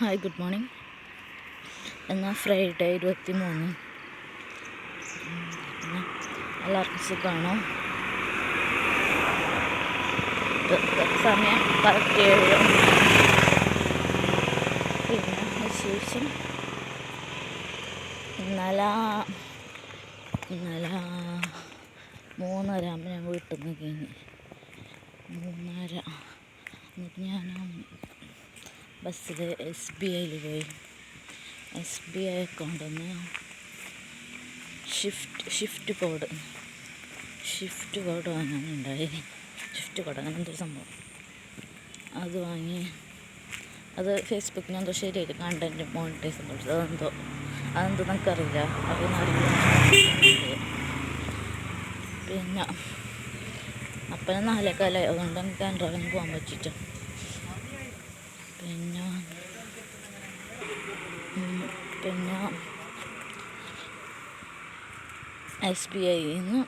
Hi good morning എന്നാൽ Friday ഇരുപത്തി മൂന്ന് എല്ലാവർക്കും സുഖമാണോ? സമയം കറക്റ്റ് ഏഴ് പിന്നെ വിശേഷം? ഇന്നലെ ഇന്നലെ മൂന്നര ആകുമ്പോൾ ഞാൻ വീട്ടിൽ നിന്ന് കഴിഞ്ഞ്. മൂന്നര. എന്നിട്ട് ഞാൻ ബസ്സിൽ എസ് ബി ഐയിൽ പോയി. എസ് ബി ഐ അക്കൗണ്ടിൽ നിന്ന് shift shift code shift code വാങ്ങാനുണ്ടായി shift code അങ്ങനെ എന്തൊരു സംഭവം. അത് വാങ്ങി അത് ഫേസ്ബുക്കിന് എന്തോ ശരിയായിട്ട് കണ്ടന്റ് മോണിറ്റൈസ് കൊടുത്തു. അതെന്തോ അതെന്തോ നമുക്കറിയില്ല അതൊന്നറിയില്ല പിന്നെ അപ്പനെ നാലേക്കാലായി അതുകൊണ്ട് എനിക്ക് ആൻഡ്രോയിന് പോകാൻ പറ്റിയിട്ട് പിന്നെ ഉം, പിന്നെ എസ് ബി ഐയിൽ നിന്ന്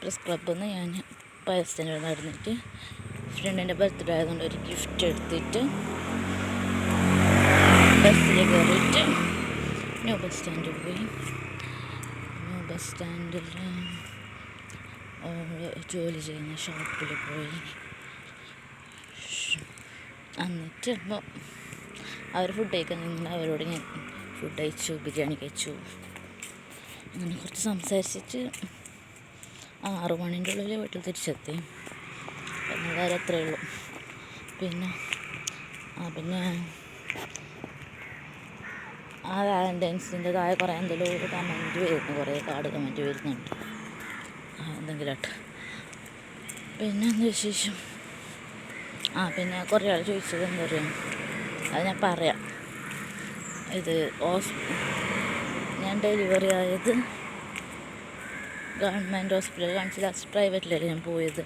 പ്രസ് ക്ലബ്ബിൽ നിന്ന് ഞാൻ പയസ്റ്റിന് നടന്നിട്ട് ഫ്രണ്ടിന്റെ ബർത്ത്ഡേ ആയതുകൊണ്ട് ഒരു ഗിഫ്റ്റ് എടുത്തിട്ട് ബസ്സിൽ കയറിയിട്ട് ന്യൂ ബസ് സ്റ്റാൻഡിൽ പോയി. ന്യൂ ബസ് സ്റ്റാൻഡിൽ ജോലി ചെയ്യുന്ന ഷോപ്പിൽ പോയി. എന്നിട്ട് അപ്പോൾ അവർ ഫുഡ് കഴിക്കാൻ നിന്ന് അവരോട് ഞാൻ ഫുഡ് കഴിച്ചു ബിരിയാണി കഴിച്ചു. അങ്ങനെ കുറച്ച് സംസാരിച്ചിട്ട് ആറ് മണിന്റെ ഉള്ളിൽ വീട്ടിൽ തിരിച്ചെത്തി. എന്നതായാലും അത്രയേ ഉള്ളൂ. പിന്നെ ആ പിന്നെ ആ വാലന്റൈൻസിന്റെതായ കുറേ എന്തെങ്കിലും ഒരു കമന്റ് വരുന്നു കുറേ കാർഡ് കമന്റ് വരുന്നുണ്ട്. ആ എന്തെങ്കിലും ആട്ടെ പിന്നെ എന്താ വിശേഷം? ആ പിന്നെ കുറേ ആൾ ചോദിച്ചത് എന്താ പറയുക അത് ഞാൻ പറയാം. ഇത് ഹോസ് ഞാൻ ഡെലിവറി ആയത് ഗവൺമെന്റ് ഹോസ്പിറ്റൽ കാണിച്ചില്ല പ്രൈവറ്റിലല്ലേ ഞാൻ പോയത്.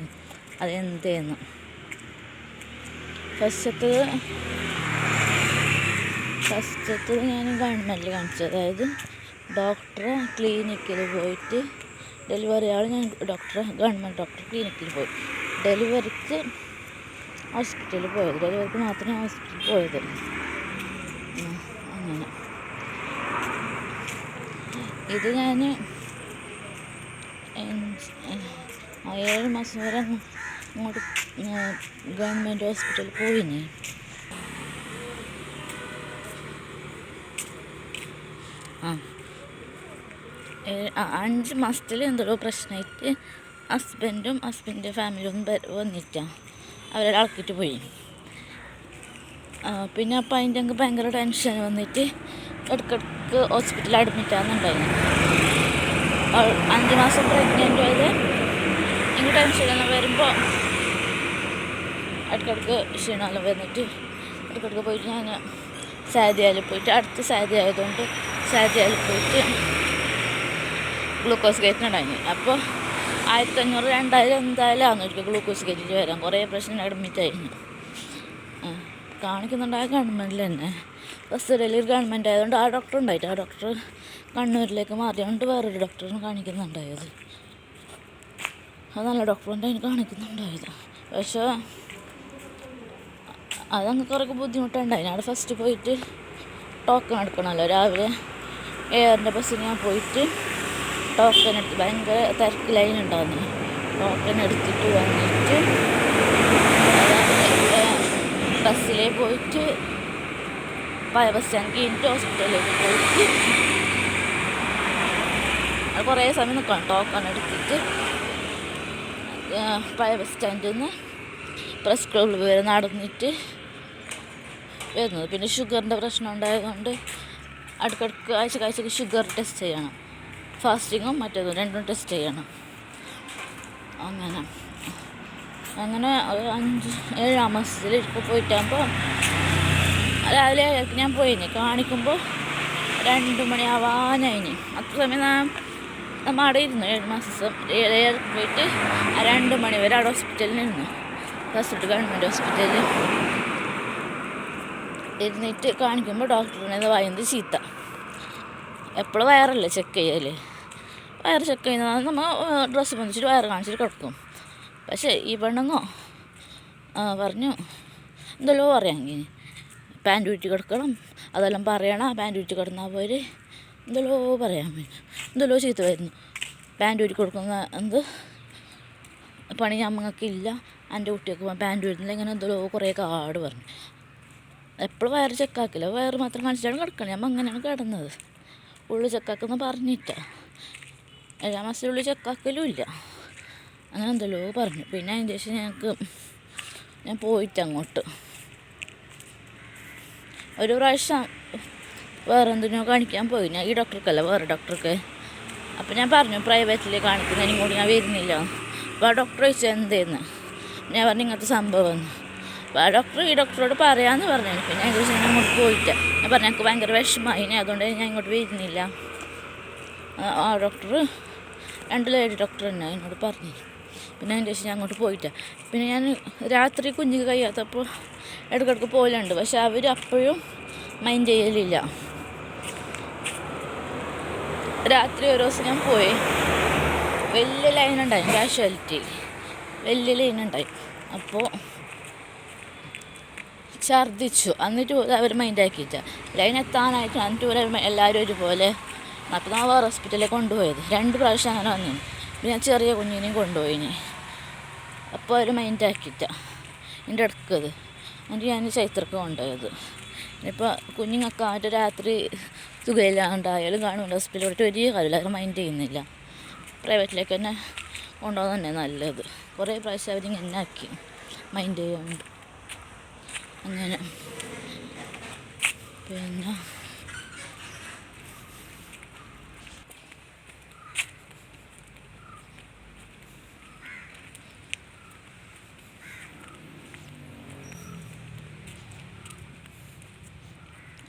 അത് എന്തേന്ന്? ഫസ്റ്റത്ത് ഫസ്റ്റത്ത് ഞാൻ ഗവൺമെന്റിൽ കാണിച്ചു അതായത് ഡോക്ടറെ ക്ലിനിക്കിൽ പോയിട്ട് ഡെലിവറി ആൾ ഞാൻ ഡോക്ടറെ ഗവൺമെന്റ് ഡോക്ടർ ക്ലിനിക്കിൽ പോയി. ഡെലിവറിക്ക് ഹോസ്പിറ്റലിൽ പോയത്. ഡെലിവറിക്ക് മാത്രമേ ഹോസ്പിറ്റലിൽ പോയത്. അങ്ങനെ. ഇത് ഞാൻ ഏഴ് മാസം വരെ അങ്ങ് അങ്ങോട്ട് ഗവൺമെന്റ് ഹോസ്പിറ്റലിൽ പോയിനി. ആ. അഞ്ച് മാസത്തിൽ എന്തോ പ്രശ്നമായിട്ട് ഹസ്ബൻഡും ഹസ്ബൻഡിന്റെ ഫാമിലിയും വന്നിട്ടാണ് അവരെ ആക്കിയിട്ട് പോയി. പിന്നെ അപ്പം അതിന്റെ അങ്ങ് ഭയങ്കര ടെൻഷൻ വന്നിട്ട് ഇടയ്ക്കിടയ്ക്ക് ഹോസ്പിറ്റലിൽ അഡ്മിറ്റ് ആകുന്നുണ്ടായിരുന്നു അഞ്ച് മാസം പ്രഗ്നന്റ് ആയത് എനിക്ക് ടെൻഷനെല്ലാം വരുമ്പോൾ ഇടയ്ക്കിടയ്ക്ക് ക്ഷീണമെല്ലാം വന്നിട്ട് ഇടയ്ക്കിടയ്ക്ക് പോയിട്ട് ഞാൻ സാധ്യയിൽ പോയിട്ട് അടുത്ത് സാധ്യ ആയതുകൊണ്ട് സാധ്യയിൽ പോയിട്ട് ഗ്ലൂക്കോസ് കയറ്റുന്നുണ്ടായിന് അപ്പോൾ ആയിരത്തി അഞ്ഞൂറ് രണ്ടായിരം എന്തായാലും ആകുന്നു ഒരിക്കൽ ഗ്ലൂക്കോസ് കയറ്റിട്ട് വരാം കുറേ പ്രശ്നം അഡ്മിറ്റ് ആയിരുന്നു കാണിക്കുന്നുണ്ടായ ഗവൺമെന്റിൽ തന്നെ. ഫസ്റ്റ് ഡെലിവറി ഗവൺമെന്റ് ആയതുകൊണ്ട് ആ ഡോക്ടർ ഉണ്ടായിട്ട് ആ ഡോക്ടർ കണ്ണൂരിലേക്ക് മാറിയതുകൊണ്ട് വേറൊരു ഡോക്ടറിന് കാണിക്കുന്നുണ്ടായത്. അത് നല്ല ഡോക്ടറിന്റെ അതിന് കാണിക്കുന്നുണ്ടായത്. പക്ഷേ അതങ്ങ് കുറേ ബുദ്ധിമുട്ടുണ്ടായി ഞാൻ ഫസ്റ്റ് പോയിട്ട് ടോക്കൺ എടുക്കണമല്ലോ രാവിലെ എയറിന്റെ ബസ്സിന് ഞാൻ പോയിട്ട് ടോക്കൺ എടുത്ത് ഭയങ്കര തിരക്ക് ലൈൻ ഉണ്ടാകുന്നു ടോക്കൺ എടുത്തിട്ട് വന്നിട്ട് ബസ്സിലേ പോയിട്ട് ബസ് സ്റ്റാൻഡ് കഴിഞ്ഞിട്ട് ഹോസ്പിറ്റലിലേക്ക് പോയിട്ട് അത് കുറേ സമയം നിൽക്കണം ടോക്കൺ എടുത്തിട്ട് പഴയ ബസ് സ്റ്റാൻഡിൽ നിന്ന് പ്രസ് ക്ലബിൽ വരെ നടന്നിട്ട് വരുന്നത് പിന്നെ ഷുഗറിന്റെ പ്രശ്നം ഉണ്ടായതുകൊണ്ട് അടുക്കടുക്ക് ആഴ്ച ആഴ്ചക്ക് ഷുഗർ ടെസ്റ്റ് ചെയ്യണം. ഫാസ്റ്റിങ്ങും മറ്റേതും രണ്ടും ടെസ്റ്റ് ചെയ്യണം. അങ്ങനെ. അങ്ങനെ ഒരു അഞ്ച് ഏഴാം മാസത്തിൽ ഇപ്പോൾ പോയിട്ടാകുമ്പോൾ രാവിലെ ഞാൻ പോയിന്. കാണിക്കുമ്പോൾ രണ്ട് മണിയാവാനായിന്. അത്ര സമയം ഞാൻ നമ്മൾ അവിടെ ഇരുന്നു. ഏഴ് മാസം ഏഴ് പോയിട്ട് ആ രണ്ട് മണി വരെ അവിടെ ഹോസ്പിറ്റലിൽ ഇരുന്നു ഫസ്റ്റ് ഗവൺമെന്റ് ഹോസ്പിറ്റലിൽ ഇരുന്നിട്ട് കാണിക്കുമ്പോൾ ഡോക്ടറിനെ വയന്ത് ചീത്ത. എപ്പോഴും വയറല്ലേ ചെക്ക് ചെയ്യൽ. വയറ് ചെക്ക് ചെയ്യുന്നത് നമ്മൾ ഡ്രസ്സ് പൊന്നിച്ചിട്ട് വയറ് കാണിച്ചിട്ട് കിടക്കും. പക്ഷേ ഈ പെണ്ണുങ്ങോ? പറഞ്ഞു എന്തെല്ലോ പറയാമെങ്കിൽ പാന്റ് ഊറ്റി കിടക്കണം. അതെല്ലാം പറയണം. പാന്റ് ഊറ്റി കിടന്നാൽ പോര്. എന്തല്ലോ പറയാൻ പിന്നെ എന്തെല്ലോ ചീത്ത വരുന്നു. പാന്റ് ചുറ്റി കൊടുക്കുന്ന എന്ത്? പണി ഞമ്മക്കില്ല എന്റെ കുട്ടിയൊക്കെ പാന്റ് വരുന്നില്ല. ഇങ്ങനെ എന്തല്ലോ കുറേ കാട് പറഞ്ഞു. എപ്പോഴും വയറ് ചെക്കാക്കില്ല. വയറ് മാത്രം മനസ്സിലാണ് കിടക്കണം. ഞമ്മ അങ്ങനെയാണ് കിടന്നത്. ഉള്ളു ചെക്കാക്കുന്ന പറഞ്ഞിട്ട. ഏഴാം ഉള്ളു ചെക്കാക്കലും ഇല്ല. അങ്ങനെ എന്തല്ലോ പറഞ്ഞു. പിന്നെ അതിന്റെ ശേഷം ഞങ്ങൾക്ക് ഞാൻ പോയിട്ട് അങ്ങോട്ട്. ഒരു പ്രാവശ്യം വേറെ എന്തിനോ കാണിക്കാൻ പോയി. ഞാൻ ഈ ഡോക്ടർക്കല്ല വേറെ ഡോക്ടർക്ക്. അപ്പം ഞാൻ പറഞ്ഞു പ്രൈവറ്റിൽ കാണിക്കുന്നതിനും കൂടി ഞാൻ വരുന്നില്ല. അപ്പോൾ ആ ഡോക്ടർ ചോദിച്ചു എന്തേന്ന്? ഞാൻ പറഞ്ഞു ഇങ്ങനത്തെ സംഭവം. അപ്പോൾ ആ ഡോക്ടർ ഈ ഡോക്ടറോട് പറയാമെന്ന് പറഞ്ഞു. എനിക്ക് ഞാൻ ശേഷം ഞാൻ അങ്ങോട്ട് പോയിട്ട് ഞാൻ പറഞ്ഞു എനിക്ക് ഭയങ്കര വിഷമമായി ഇനി അതുകൊണ്ട് ഞാൻ ഇങ്ങോട്ട് വരുന്നില്ല. ആ ഡോക്ടർ രണ്ട് ലേഡി ഡോക്ടർ തന്നെ എന്നോട് പറഞ്ഞു. പിന്നെ അതിന്റെ ശേഷം ഞാൻ അങ്ങോട്ട് പോയിട്ട് പിന്നെ ഞാൻ രാത്രി കുഞ്ഞിക്ക് കഴിയാത്തപ്പോൾ ഇടയ്ക്കിടയ്ക്ക് പോലുണ്ട് പക്ഷെ അവർ അപ്പോഴും മൈൻഡ് ചെയ്യലില്ല. രാത്രി ഒരു ദിവസം ഞാൻ പോയി. വലിയ ലൈൻ ഉണ്ടായി കാഷ്വാലിറ്റി വലിയ ലൈൻ ഉണ്ടായി. അപ്പോൾ ഛർദ്ദിച്ചു. എന്നിട്ട് പോലും അവർ മൈൻഡ് ആക്കിയിട്ട. ലൈൻ എത്താനായിട്ട് എന്നിട്ട് പോലും എല്ലാവരും ഒരുപോലെ അപ്പോൾ വേറെ ഹോസ്പിറ്റലിൽ കൊണ്ടുപോയത്. രണ്ട് പ്രാവശ്യം അങ്ങനെ വന്നു. പിന്നെ ഞാൻ ചെറിയ കുഞ്ഞിനെയും കൊണ്ടുപോയിനി. അപ്പോൾ അവർ മൈൻഡ് ആക്കിയിട്ട. എന്റെ അടുക്കത് എന്നിട്ട് ഞാൻ ചൈത്രക്ക് കൊണ്ടുപോയത്. ഇപ്പോൾ കുഞ്ഞുങ്ങൾക്ക് ആയിട്ട് രാത്രി സുഖമില്ലാണ്ടായാലും കാണുന്നുണ്ട് ഹോസ്പിറ്റലിൽ പോയിട്ട് വലിയ കാര്യമില്ല. അവർ മൈൻഡ് ചെയ്യുന്നില്ല. പ്രൈവറ്റിലേക്ക് തന്നെ കൊണ്ടുപോകുന്നത് തന്നെ നല്ലത്. കുറേ പ്രാവശ്യം അവരിങ്ങനെ ആക്കി മൈൻഡ് ചെയ്യുന്നുണ്ട്. അങ്ങനെ. പിന്നെ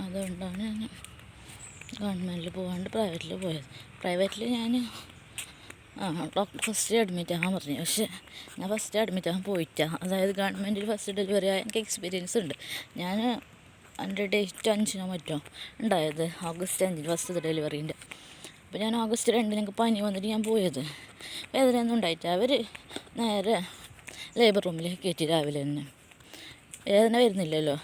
അതുകൊണ്ടാണ് ഞാൻ ഗവൺമെന്റിൽ പോകാണ്ട് പ്രൈവറ്റിൽ പോയത്. പ്രൈവറ്റിൽ ഞാൻ ഡോക്ടർ ഫസ്റ്റ് അഡ്മിറ്റ് ആകാൻ പറഞ്ഞു. പക്ഷേ ഞാൻ ഫസ്റ്റ് അഡ്മിറ്റ് ആകാൻ പോയിട്ടാ. അതായത് ഗവൺമെന്റിൽ ഫസ്റ്റ് ഡെലിവറി ആയ എനിക്ക് എക്സ്പീരിയൻസ് ഉണ്ട്. ഞാൻ എന്റെ ഡേറ്റ് അഞ്ചിനോ മറ്റോ ഉണ്ടായത് ഓഗസ്റ്റ് അഞ്ചിന് ഫസ്റ്റ് ഡെലിവറീന്റെ അപ്പോൾ ഞാൻ ഓഗസ്റ്റ് രണ്ടിന് എനിക്ക് പനി വന്നിട്ട് ഞാൻ പോയത്. വേദനയൊന്നും ഉണ്ടായിട്ട് അവർ നേരെ ലേബർ റൂമിലേക്ക് കയറ്റി രാവിലെ തന്നെ. വേദന വരുന്നില്ലല്ലോ.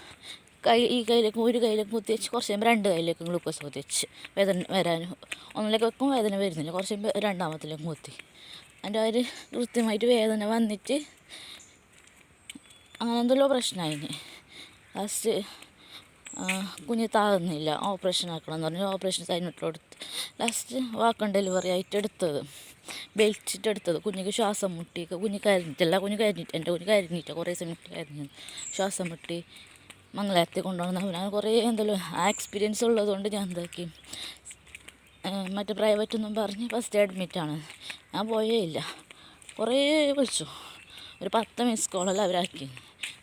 കൈ ഈ കയ്യിലേക്ക് ഒരു കയ്യിലേക്ക് കുത്തി വെച്ച് കുറച്ച് കഴിയുമ്പോൾ രണ്ട് കയ്യിലേക്കും ഗ്ലൂക്കോസ് കുത്തി വെച്ച് വേദന വരാൻ ഒന്നിലേക്ക് വെക്കും വേദന വരുന്നില്ല. കുറച്ച് കഴിയുമ്പോൾ രണ്ടാമത്തിലേക്കും കുത്തി അതിന്റെ അവർ കൃത്യമായിട്ട് വേദന വന്നിട്ട് അങ്ങനെ എന്തെല്ലോ പ്രശ്നമായിന്. ലാസ്റ്റ് കുഞ്ഞ് താകുന്നില്ല. ഓപ്പറേഷൻ ആക്കണം എന്ന് പറഞ്ഞു. ഓപ്പറേഷൻ സൈനിട്ട് കൊടുത്ത് ലാസ്റ്റ് വാക്കൺ ഡെലിവറി ആയിട്ട് എടുത്തത്. ബെൽറ്റിട്ട് എടുത്തത്. കുഞ്ഞിക്ക് ശ്വാസം മുട്ടി കുഞ്ഞ് കരഞ്ഞിട്ടല്ല കുഞ്ഞ് കരഞ്ഞിട്ട് എന്റെ കുഞ്ഞ് കരഞ്ഞിട്ട് കുറേ സമയത്ത് കരഞ്ഞു ശ്വാസം മുട്ടി മംഗലാരത്തിൽ കൊണ്ടുവന്ന ഞാൻ കുറേ എന്തല്ലോ ആ എക്സ്പീരിയൻസ് ഉള്ളതുകൊണ്ട് ഞാൻ എന്താക്കി മറ്റേ പ്രൈവറ്റ് ഒന്നും പറഞ്ഞ് ഫസ്റ്റ് അഡ്മിറ്റാണ് ഞാൻ പോയേ ഇല്ല. കുറേ വിളിച്ചു ഒരു പത്ത് മിസ് കോളെല്ലാം അവരാക്കി.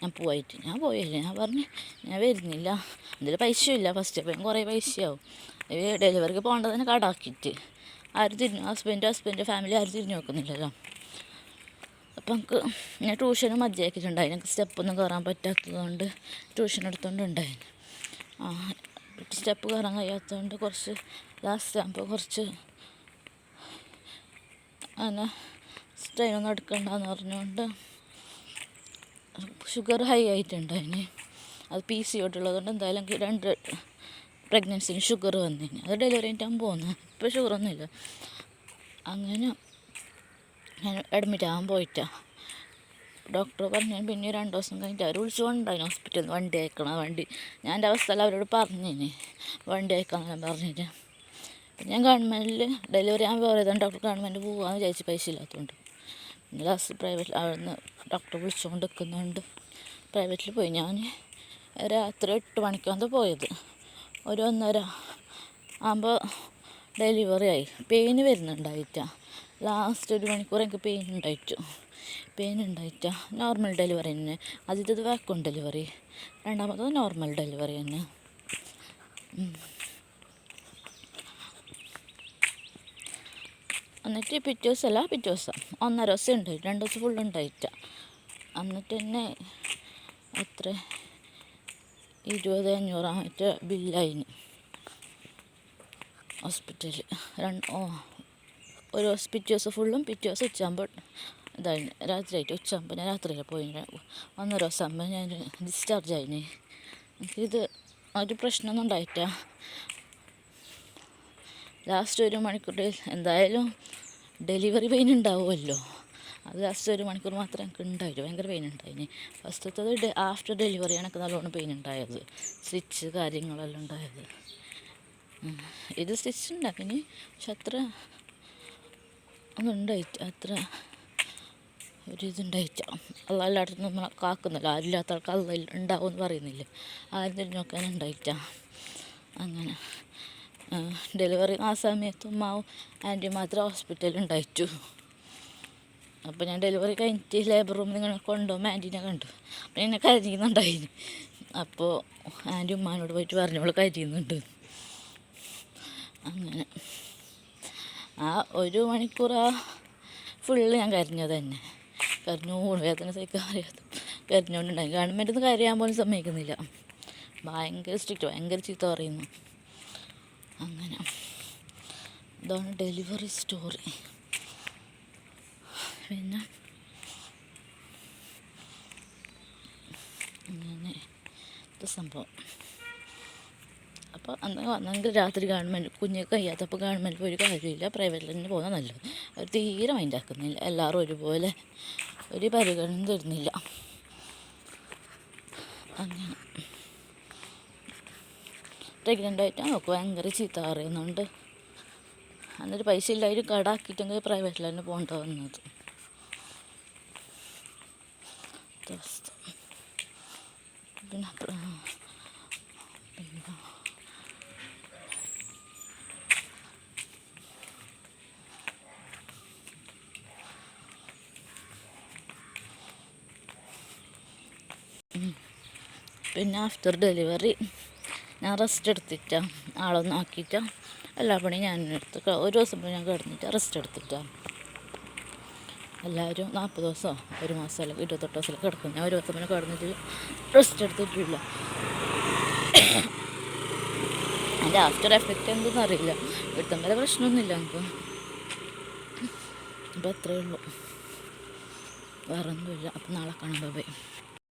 ഞാൻ പോയിട്ട്. ഞാൻ പോയില്ല ഞാൻ പറഞ്ഞ് ഞാൻ വരുന്നില്ല. എന്തെങ്കിലും പൈസയില്ല ഫസ്റ്റ് അപ്പം കുറേ പൈസയാവും. ഡെലിവറിക്ക് പോകേണ്ടതിന് കടാക്കിയിട്ട് ആരും തിരിഞ്ഞു ഹസ്ബൻഡ് ഹസ്ബൻഡ് ഫാമിലി ആരും തിരിഞ്ഞു നോക്കുന്നില്ലല്ലോ. അപ്പം നമുക്ക് ഞാൻ ട്യൂഷനും മതിയാക്കിയിട്ടുണ്ടായി എനിക്ക് സ്റ്റെപ്പൊന്നും കയറാൻ പറ്റാത്തതുകൊണ്ട് ട്യൂഷൻ എടുത്തുകൊണ്ട് ഉണ്ടായി ആ സ്റ്റെപ്പ് കയറാൻ കഴിയാത്തതുകൊണ്ട് കുറച്ച് ലാസ്റ്റ് ആകുമ്പോൾ കുറച്ച് അങ്ങനെ സ്ട്രെയിനൊന്നും എടുക്കണ്ടെന്ന് പറഞ്ഞുകൊണ്ട് ഷുഗർ ഹൈ ആയിട്ടുണ്ടായിന്. അത് പി സി ഉള്ളതുകൊണ്ട് എന്തായാലും എനിക്ക് രണ്ട് പ്രഗ്നൻസിന് ഷുഗർ വന്നിന്. അത് ഡെലിവറി ആയിട്ടാകുമ്പോൾ പോകുന്നത് ഇപ്പോൾ ഷുഗറൊന്നുമില്ല അങ്ങനെ അഡ്മിറ്റ് ആകാൻ പോയിട്ടാ. ഡോക്ടർ പറഞ്ഞു പിന്നെ രണ്ട് ദിവസം കഴിഞ്ഞിട്ട് അവർ വിളിച്ചുകൊണ്ടായിരുന്നു ഹോസ്പിറ്റലിൽ നിന്ന് വണ്ടി അയക്കണം വണ്ടി. ഞാൻ എന്റെ അവസ്ഥ അവരോട് പറഞ്ഞിന്. വണ്ടി അയക്കാമെന്നെല്ലാം പറഞ്ഞിട്ട് ഞാൻ ഗവൺമെന്റിൽ ഡെലിവറി ആകാൻ ഏതാണ് ഡോക്ടർ ഗവൺമെന്റ് പോകാമെന്ന് വിചാരിച്ച് പൈസ ഇല്ലാത്തതുകൊണ്ട് പിന്നെ ലാസ്റ്റ് പ്രൈവറ്റിൽ അവിടെ നിന്ന് ഡോക്ടർ വിളിച്ചുകൊണ്ട് നിൽക്കുന്നുണ്ട് പ്രൈവറ്റിൽ പോയി ഞാൻ രാത്രി എട്ട് മണിക്കാണ് പോയത്. ഒരു ഒന്നര. ആകുമ്പോൾ ഡെലിവറി ആയി. പെയിന് വരുന്നുണ്ടായിട്ടാ. ലാസ്റ്റ് ഒരു മണിക്കൂർ എനിക്ക് പെയിൻ ഉണ്ടായിട്ടു. പെയിൻ ഉണ്ടായിട്ട. നോർമൽ ഡെലിവറി തന്നെ. ആദ്യത്തേത് വാക്വം ഡെലിവറി രണ്ടാമത്തത് നോർമൽ ഡെലിവറി തന്നെ. എന്നിട്ട് പിറ്റേ ദിവസം അല്ല പിറ്റേ ദിവസം. ഒന്നര ദിവസം ഉണ്ടായി രണ്ട് ദിവസം ഫുൾ ഉണ്ടായിട്ട. എന്നിട്ട് തന്നെ എത്ര? ഇരുപത് അഞ്ഞൂറായിട്ട് ബില്ലായിന് ഹോസ്പിറ്റലിൽ രണ്ട് ഓ. ഒരു പിറ്റേ ദിവസം ഫുള്ളും പിറ്റേ ദിവസം ഉച്ചയാകുമ്പോൾ ഇതായിരുന്നു രാത്രിയായിട്ട് ഉച്ചയാകുമ്പോൾ ഞാൻ രാത്രിയിൽ പോയി ഒന്നര ദിവസം ആകുമ്പോൾ ഞാൻ ഡിസ്ചാർജ് ആയിന്. എനിക്കിത് ഒരു പ്രശ്നമൊന്നും ഉണ്ടായിട്ട ലാസ്റ്റ് ഒരു മണിക്കൂറിൽ എന്തായാലും ഡെലിവറി പെയിൻ ഉണ്ടാവുമല്ലോ. അത് ലാസ്റ്റ് ഒരു മണിക്കൂർ മാത്രം എനിക്ക് ഉണ്ടായിട്ടു ഭയങ്കര പെയിൻ ഉണ്ടായിന്. ഫസ്റ്റത്തത് ആഫ്റ്റർ ഡെലിവറിയാണ് എനിക്ക് നല്ലോണം പെയിൻ ഉണ്ടായത്. സ്റ്റിച്ച് കാര്യങ്ങളെല്ലാം ഉണ്ടായത്. ഇത് സ്റ്റിച്ച് ഉണ്ടാക്കിന് പക്ഷെ അത്ര ഒന്നും ഉണ്ടായിട്ട് അത്ര ഒരു ഇതുണ്ടായിട്ട അല്ല എല്ലായിടത്തും നമ്മൾ കാക്കുന്നില്ല. ആരില്ലാത്ത ആൾക്ക് അല്ല ഉണ്ടാവും എന്ന് പറയുന്നില്ല. ആരും തിരിഞ്ഞു നോക്കാൻ ഉണ്ടായിട്ട അങ്ങനെ ഡെലിവറി ആ സമയത്ത് ഉമ്മാവും ആന്റി മാത്രം ഹോസ്പിറ്റലിൽ ഉണ്ടായിട്ടു അപ്പോൾ ഞാൻ ഡെലിവറി കഴിഞ്ഞിട്ട് ലേബർ റൂമിൽ ഇങ്ങനെ കൊണ്ടുപോകുമ്പോൾ ആന്റീനെ കണ്ടു. അപ്പം എന്നെ കരയുന്നുണ്ടായിന് അപ്പോൾ ആന്റി ഉമ്മാനോട് പോയിട്ട് പറഞ്ഞവൾ കരുതിയുന്നുണ്ട് അങ്ങനെ. ആ ഒരു മണിക്കൂർ ആ ഫുള്ള് ഞാൻ കരഞ്ഞത് തന്നെ. കരഞ്ഞു വേദന സഹിക്കാൻ അറിയാതെ കരഞ്ഞുകൊണ്ടുണ്ടായി. ഗവൺമെന്റ് നിന്ന് കരയാൻ പോലും സമ്മതിക്കുന്നില്ല. ഭയങ്കര സ്ട്രിക്റ്റ് ഭയങ്കര ചീത്ത പറയുന്നു. അങ്ങനെ. ഇതാണ് ഡെലിവറി സ്റ്റോറി പിന്നെ? അങ്ങനെ. സംഭവം. അപ്പോൾ അന്ന് വന്നെങ്കിൽ രാത്രി ഗവൺമെന്റ് കുഞ്ഞ് കഴിയാത്തപ്പോൾ ഗവൺമെന്റ് ഒരു കാര്യമില്ല പ്രൈവറ്റിൽ തന്നെ പോകുന്നത് നല്ലത്. അവർ തീരെ മൈൻഡ് ആക്കുന്നില്ല. എല്ലാവരും ഒരുപോലെ ഒരു പരിഗണന തരുന്നില്ല. അങ്ങനെ. പ്രഗ്നന്റ് ആയിട്ടാണ് നോക്കുക ഭയങ്കര ചീത്ത പറയുന്നുണ്ട്. എന്നിട്ട് പൈസ ഇല്ലായാലും കടാക്കിയിട്ടെങ്കിൽ പ്രൈവറ്റിൽ തന്നെ പോകേണ്ട വന്നത്. അവസ്ഥ. പിന്നെ പിന്നെ ആഫ്റ്റർ ഡെലിവറി ഞാൻ റെസ്റ്റ് എടുത്തിട്ട ആളൊന്നും ആക്കിയിട്ടാ. എല്ലാ പണിയും ഞാൻ എടുത്ത് ഒരു ദിവസം പോയി ഞാൻ കിടന്നിട്ട് റെസ്റ്റ് എടുത്തിട്ട. എല്ലാവരും നാൽപ്പത് ദിവസമോ ഒരു മാസം അല്ലെങ്കിൽ ഇരുപത്തെട്ട് ദിവസം കിടക്കും. ഞാൻ ഒരു ദിവസം പിന്നെ കിടന്നിട്ട് റെസ്റ്റ് എടുത്തിട്ടില്ല. അതിന്റെ ആഫ്റ്റർ എഫക്റ്റ് എന്തെന്ന് അറിയില്ല. ഇവിടുത്തെ വരെ പ്രശ്നമൊന്നുമില്ല നമുക്ക്. അപ്പോൾ അത്രയേ ഉള്ളൂ. വേറെ ഒന്നുമില്ല അപ്പം നാളെ കാണുമ്പോൾ ബൈ